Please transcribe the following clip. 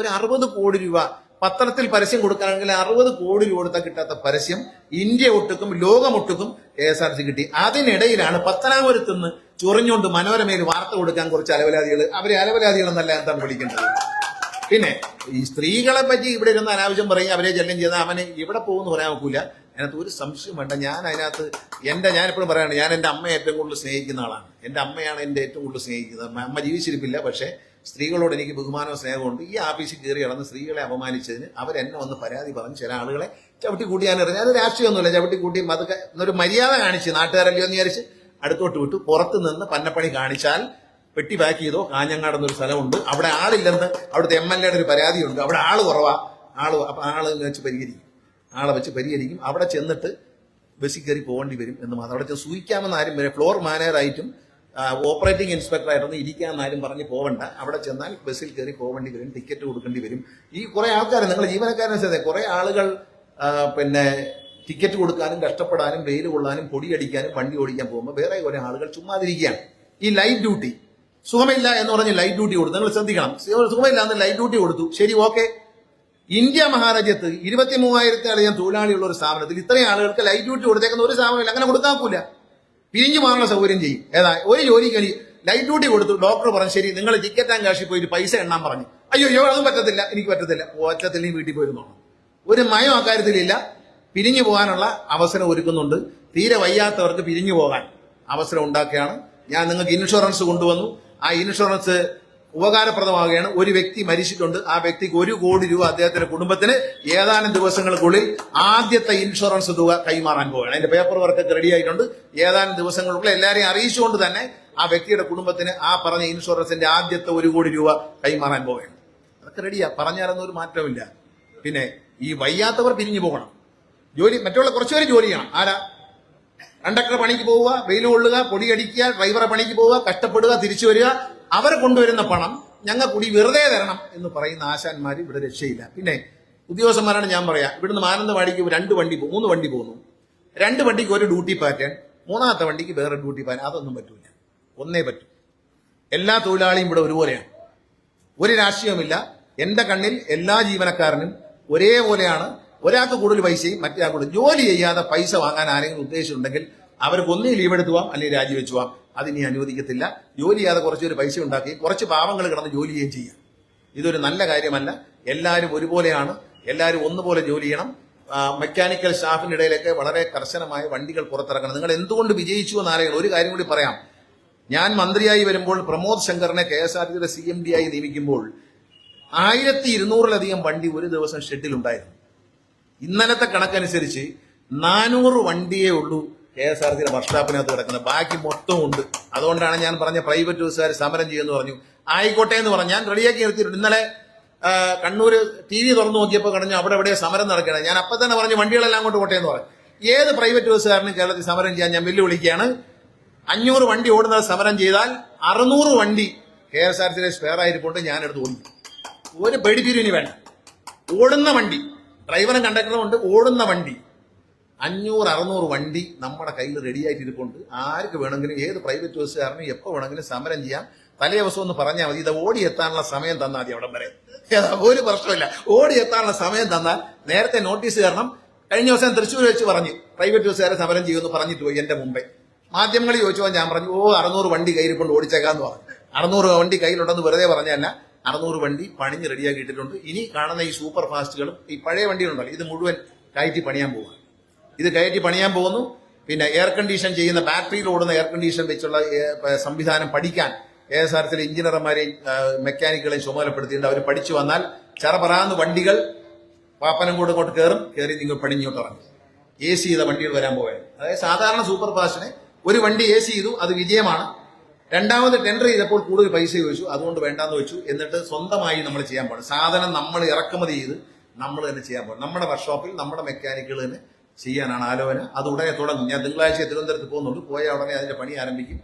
ഒരു അറുപത് കോടി രൂപ പത്രത്തിൽ പരസ്യം കൊടുക്കുകയാണെങ്കിൽ അറുപത് കോടി രൂപ കൊടുത്താൽ കിട്ടാത്ത പരസ്യം ഇന്ത്യ ഒട്ടുക്കും ലോകമൊട്ടുക്കും കെ എസ് ആർ സി കിട്ടി. അതിനിടയിലാണ് പത്തനാപുരത്ത് നിന്ന് ചൊറിഞ്ഞുകൊണ്ട് മനോരമയിൽ വാർത്ത കൊടുക്കാൻ കുറച്ച് അലവലാതികൾ. അവരെ അലവലാതികൾ എന്നല്ല എന്താണ് വിളിക്കേണ്ടത്. പിന്നെ ഈ സ്ത്രീകളെ പറ്റി ഇവിടെ ഇരുന്ന് അനാവശ്യം പറയും അവരെ ജല്യം ചെയ്താൽ അവന് ഇവിടെ പോകുമെന്ന് പറയാൻ ഒക്കില്ല. അതിനകത്ത് ഒരു സംശയം വേണ്ട. ഞാൻ അതിനകത്ത് എന്റെ ഞാൻ എപ്പോഴും പറയാണ് ഞാൻ എന്റെ അമ്മയെ ഏറ്റവും കൂടുതൽ സ്നേഹിക്കുന്ന ആളാണ്. എന്റെ അമ്മയാണ് എന്റെ ഏറ്റവും കൂടുതൽ സ്നേഹിക്കുന്നത്. അമ്മ- ജീവിച്ചിരിപ്പില്ല പക്ഷേ സ്ത്രീകളോട് എനിക്ക് ബഹുമാനവും സ്നേഹമുണ്ട് ഈ ആഫീസിൽ കയറി കടന്ന് സ്ത്രീകളെ അപമാനിച്ചതിന് അവരെന്നെ വന്ന് പരാതി പറഞ്ഞ് ചില ആളുകളെ ചവിട്ടി കൂട്ടിയാൻ എറിഞ്ഞു അത് രാഷ്ട്രീയമൊന്നുമില്ല. ചവിട്ടി കൂട്ടി അതൊക്കെ എന്നൊരു മര്യാദ കാണിച്ച് നാട്ടുകാരല്ലോ എന്ന് വിചാരിച്ച് അടുത്തോട്ട് വിട്ടു. പുറത്ത് നിന്ന് പന്നപ്പണി കാണിച്ചാൽ പെട്ടി പാക്ക് ചെയ്തോ കാഞ്ഞങ്ങാട് എന്നൊരു സ്ഥലമുണ്ട്. അവിടെ ആളില്ലെന്ന് അവിടുത്തെ എം എൽ എയുടെ ഒരു പരാതിയുണ്ട്. അവിടെ ആൾ കുറവാ. ആൾ അപ്പം ആൾ വെച്ച് പരിഹരിക്കും. ആളെ വെച്ച് പരിഹരിക്കും. അവിടെ ചെന്നിട്ട് ബസ്സിൽ കയറി പോകേണ്ടി വരും എന്ന് മാത്രം. അവിടെ ചെന്ന് സൂയിക്കാമെന്ന് ആരും വരെ ഫ്ലോർ മാനേജറായിട്ടും ഓപ്പറേറ്റിംഗ് ഇൻസ്പെക്ടറായിട്ടൊന്നും ഇരിക്കാമെന്ന് ആരും പറഞ്ഞ് പോകണ്ട അവിടെ ചെന്നാൽ ബസ്സിൽ കയറി പോകേണ്ടി വരും ടിക്കറ്റ് കൊടുക്കേണ്ടി വരും. ഈ കുറേ ആൾക്കാർ നിങ്ങൾ ജീവനക്കാരനെ കുറേ ആളുകൾ പിന്നെ ടിക്കറ്റ് കൊടുക്കാനും കഷ്ടപ്പെടാനും വെയിൽ കൊള്ളാനും പൊടിയടിക്കാനും വണ്ടി ഓടിക്കാൻ പോകുമ്പോൾ വേറെ കുറേ ആളുകൾ ചുമ്മാതിരിക്കുകയാണ്. ഈ ലൈറ്റ് ഡ്യൂട്ടി സുഖമില്ല എന്ന് പറഞ്ഞ് ലൈറ്റ് ഡ്യൂട്ടി കൊടുത്തു നിങ്ങൾ ശ്രദ്ധിക്കണം. സുഖമില്ല എന്ന് ലൈറ്റ് ഡ്യൂട്ടി കൊടുത്തു. ശരി ഓക്കെ ഇന്ത്യ മഹാരാജ്യത്ത് ഇരുപത്തി മൂവായിരത്തി അധികം തൊഴിലാളിയുള്ള ഒരു സ്ഥാപനത്തിൽ ഇത്രയും ആളുകൾക്ക് ലൈറ്റ് ഡ്യൂട്ടി കൊടുത്തേക്കുന്ന ഒരു സ്ഥാപനമില്ല അങ്ങനെ കൊടുക്കാക്കൂല പിരിഞ്ഞു മാറുന്ന സൗകര്യം ചെയ്യും. ഏതാ ഒരു ജോലിക്ക് ലൈറ്റ് ഡ്യൂട്ടി കൊടുത്തു ഡോക്ടർ പറഞ്ഞു ശരി നിങ്ങൾ ടിക്കറ്റ് ആൻഡ് കാശിൽ പോയിട്ട് പൈസ എണ്ണാൻ പറഞ്ഞു. അയ്യോ അയ്യോ അതും പറ്റത്തില്ല എനിക്ക് പറ്റത്തില്ല. ഒറ്റത്തിലേയും വീട്ടിൽ പോയിരുന്നോണം ഒരു മയം അക്കാര്യത്തിലില്ല. പിരിഞ്ഞു പോകാനുള്ള അവസരം ഒരുക്കുന്നുണ്ട്. തീരെ വയ്യാത്തവർക്ക് പിരിഞ്ഞു പോകാൻ അവസരം ഉണ്ടാക്കുകയാണ്. ഞാൻ നിങ്ങൾക്ക് ഇൻഷുറൻസ് കൊണ്ടുവന്നു. ആ ഇൻഷുറൻസ് ഉപകാരപ്രദമാവുകയാണ്. ഒരു വ്യക്തി മരിച്ചിട്ടുണ്ട്. ആ വ്യക്തിക്ക് ഒരു കോടി രൂപ അദ്ദേഹത്തിന്റെ കുടുംബത്തിന് ഏതാനും ദിവസങ്ങൾക്കുള്ളിൽ ആദ്യത്തെ ഇൻഷുറൻസ് തുക കൈമാറാൻ പോവുകയാണ്. അതിന്റെ പേപ്പർ വർക്ക് റെഡി ആയിട്ടുണ്ട്. ഏതാനും ദിവസങ്ങൾക്കുള്ളിൽ എല്ലാവരെയും അറിയിച്ചുകൊണ്ട് തന്നെ ആ വ്യക്തിയുടെ കുടുംബത്തിന് ആ പറഞ്ഞ ഇൻഷുറൻസിന്റെ ആദ്യത്തെ ഒരു കോടി രൂപ കൈമാറാൻ പോവുകയാണ്. അതൊക്കെ റെഡിയാ പറഞ്ഞാലൊന്നും ഒരു മാറ്റമില്ല പിന്നെ ഈ വയ്യാത്തവർ പിരിഞ്ഞു പോകണം. ജോലി മറ്റുള്ള കുറച്ചുപേര് ജോലി ചെയ്യണം. ആരാ? കണ്ടക്ടർ പണിക്ക് പോവുക വെയിൽ കൊള്ളുക പൊടിയടിക്കുക ഡ്രൈവറെ പണിക്ക് പോവുക കഷ്ടപ്പെടുക തിരിച്ചു വരിക അവർ കൊണ്ടുവരുന്ന പണം ഞങ്ങൾ കൂടി വെറുതെ തരണം എന്ന് പറയുന്ന ആശാന്മാർ ഇവിടെ രക്ഷയില്ല. പിന്നെ ഉദ്യോഗസ്ഥന്മാരാണ് ഞാൻ പറയാം ഇവിടുന്ന് മാനന്തവാടിക്ക് രണ്ട് വണ്ടി മൂന്ന് വണ്ടി പോകുന്നു രണ്ട് വണ്ടിക്ക് ഒരു ഡ്യൂട്ടി പാറ്റേൺ മൂന്നാമത്തെ വണ്ടിക്ക് വേറെ ഡ്യൂട്ടി പാറ്റേൺ അതൊന്നും പറ്റൂല. ഒന്നേ പറ്റൂ. എല്ലാ തൊഴിലാളിയും ഇവിടെ ഒരുപോലെയാണ്. ഒരു രാഷ്ട്രീയവുമില്ല. എന്റെ കണ്ണിൽ എല്ലാ ജീവനക്കാരനും ഒരേപോലെയാണ്. ഒരാൾക്ക് കൂടുതൽ പൈസയും മറ്റേ കൂടുതൽ ജോലി ചെയ്യാതെ പൈസ വാങ്ങാൻ ആരെങ്കിലും ഉദ്ദേശിച്ചിട്ടുണ്ടെങ്കിൽ അവർക്ക് ഒന്നേ ലീവ് എടുത്തു പോവാം അല്ലെങ്കിൽ രാജിവെച്ചു പോവാം അതിനി അനുവദിക്കത്തില്ല. ജോലി ചെയ്യാതെ കുറച്ചൊരു പൈസ ഉണ്ടാക്കി കുറച്ച് പാവങ്ങൾ കിടന്ന് ജോലി ചെയ്യുകയും ചെയ്യാം. ഇതൊരു നല്ല കാര്യമല്ല. എല്ലാവരും ഒരുപോലെയാണ്. എല്ലാവരും ഒന്നുപോലെ ജോലി ചെയ്യണം. മെക്കാനിക്കൽ സ്റ്റാഫിന്റെ ഇടയിലൊക്കെ വളരെ കർശനമായ വണ്ടികൾ പുറത്തിറക്കണം നിങ്ങൾ എന്തുകൊണ്ട് വിജയിച്ചു എന്നാലോചിക്കണം ഒരു കാര്യം കൂടി പറയാം. ഞാൻ മന്ത്രിയായി വരുമ്പോൾ പ്രമോദ് ശങ്കറിനെ കെ എസ് ആർ ടിയുടെ സി എം ഡി ആയി നിയമിക്കുമ്പോൾ ആയിരത്തി ഇരുന്നൂറിലധികം വണ്ടി ഒരു ദിവസം ഷെഡിലുണ്ടായിരുന്നു. ഇന്നലത്തെ കണക്കനുസരിച്ച് നാനൂറ് വണ്ടിയേ ഉള്ളൂ കെ എസ് ആർ സിയുടെ വർക്ക്ഷോപ്പിനകത്ത് കിടക്കുന്നത്. ബാക്കി മൊത്തം ഉണ്ട്. അതുകൊണ്ടാണ് ഞാൻ പറഞ്ഞ പ്രൈവറ്റ് ബസ്സുകാർ സമരം ചെയ്യുമെന്ന് പറഞ്ഞു. ആയിക്കോട്ടെ എന്ന് പറഞ്ഞു. ഞാൻ റെഡിയാക്കി നിർത്തിയിട്ടുണ്ട്. ഇന്നലെ കണ്ണൂർ ടി വി തുറന്നു നോക്കിയപ്പോൾ കടഞ്ഞു അവിടെ എവിടെ സമരം നടക്കണം ഞാൻ അപ്പം തന്നെ പറഞ്ഞു വണ്ടികളെല്ലാം അങ്ങോട്ട് പോട്ടെ എന്ന് പറഞ്ഞു. ഏത് പ്രൈവറ്റ് ബസ്സുകാരനും കേരളത്തിൽ സമരം ചെയ്യാൻ ഞാൻ വെല്ലുവിളിക്കുകയാണ്. അഞ്ഞൂറ് വണ്ടി ഓടുന്ന സമരം ചെയ്താൽ അറുന്നൂറ് വണ്ടി കെ എസ് ആർ സിയിലെ സ്പെയർ ആയിരിക്കൊണ്ട് ഞാനെടുത്ത് ഓടി. ഒരു പേടിപ്പിരിവിന് വേണ്ട. ഓടുന്ന വണ്ടി. ഡ്രൈവറും കണ്ടക്ടറും ഉണ്ട്. ഓടുന്ന വണ്ടി. അഞ്ഞൂറ് അറുന്നൂറ് വണ്ടി നമ്മുടെ കയ്യിൽ റെഡി ആയിട്ട് ഇരിപ്പുണ്ട് ആർക്ക് വേണമെങ്കിലും ഏത് പ്രൈവറ്റ് ബസ്സുകാരനും എപ്പോൾ വേണമെങ്കിലും സമരം ചെയ്യാം. തലേ ദിവസം ഒന്ന് പറഞ്ഞാൽ മതി ഇത് ഓടി എത്താനുള്ള സമയം തന്നാൽ മതി അവിടം വരെ. ഒരു പ്രശ്നമില്ല ഓടി എത്താനുള്ള സമയം തന്നാൽ നേരത്തെ നോട്ടീസ് കാരണം കഴിഞ്ഞ ദിവസം തൃശ്ശൂർ വെച്ച് പറഞ്ഞു പ്രൈവറ്റ് ബസ്സുകാരെ സമരം ചെയ്യുമെന്ന് പറഞ്ഞിട്ട് പോയി എന്റെ മുമ്പേ മാധ്യമങ്ങളിൽ ചോദിച്ചപ്പോൾ ഞാൻ പറഞ്ഞു ഓ അറുന്നൂറ് വണ്ടി കയ്യിരിക്കൊണ്ട് ഓടിച്ചേക്കാന്ന് പറഞ്ഞു. അറുന്നൂറ് വണ്ടി കയ്യിലുണ്ടെന്ന് വെറുതെ പറഞ്ഞല്ല അറുന്നൂറ് വണ്ടി പണിഞ്ഞ് റെഡിയാക്കിയിട്ടുണ്ട് ഇനി കാണുന്ന ഈ സൂപ്പർ ഫാസ്റ്റുകളും ഈ പഴയ വണ്ടികളുണ്ടല്ലോ ഇത് മുഴുവൻ കയറ്റി പണിയാൻ പോവുക ഇത് കയറ്റി പണിയാൻ പോകുന്നു. പിന്നെ എയർ കണ്ടീഷൻ ചെയ്യുന്ന ബാറ്ററിയിൽ ഓടുന്ന എയർ കണ്ടീഷൻ വെച്ചുള്ള സംവിധാനം പഠിക്കാൻ കെ എസ് ആർ സിയിലെ എഞ്ചിനീയർമാരെയും മെക്കാനിക്കുകളെയും ചുമതലപ്പെടുത്തിയിട്ടുണ്ട്. അവർ പഠിച്ചു വന്നാൽ ചറപറാന്ന് വണ്ടികൾ പാപ്പനം കൂടെ ഇങ്ങോട്ട് കയറും കയറി നിങ്ങൾ പണിഞ്ഞോട്ട് ഇറങ്ങും. എ സി ചെയ്ത വണ്ടികൾ വരാൻ പോവുകയാണ്. അതായത് സാധാരണ സൂപ്പർ ഫാസ്റ്റിനെ ഒരു വണ്ടി എ സി ചെയ്തു അത് വിജയമാണ്. രണ്ടാമത് ടെൻഡർ ചെയ്തപ്പോൾ കൂടുതൽ പൈസ ചോദിച്ചു. അതുകൊണ്ട് വേണ്ടാന്ന് വെച്ചു. എന്നിട്ട് സ്വന്തമായി നമ്മൾ ചെയ്യാൻ പാടും സാധനം നമ്മൾ ഇറക്കുമതി ചെയ്ത് നമ്മൾ തന്നെ ചെയ്യാൻ പാടും നമ്മുടെ വർക്ക്ഷോപ്പിൽ നമ്മുടെ മെക്കാനിക്കുകൾ തന്നെ ചെയ്യാനാണ് ആലോചന. അത് ഉടനെ തുടങ്ങും. ഞാൻ തിങ്കളാഴ്ച തിരുവനന്തപുരത്ത് പോകുന്നുണ്ട്. പോയ ഉടനെ അതിന്റെ പണി ആരംഭിക്കും.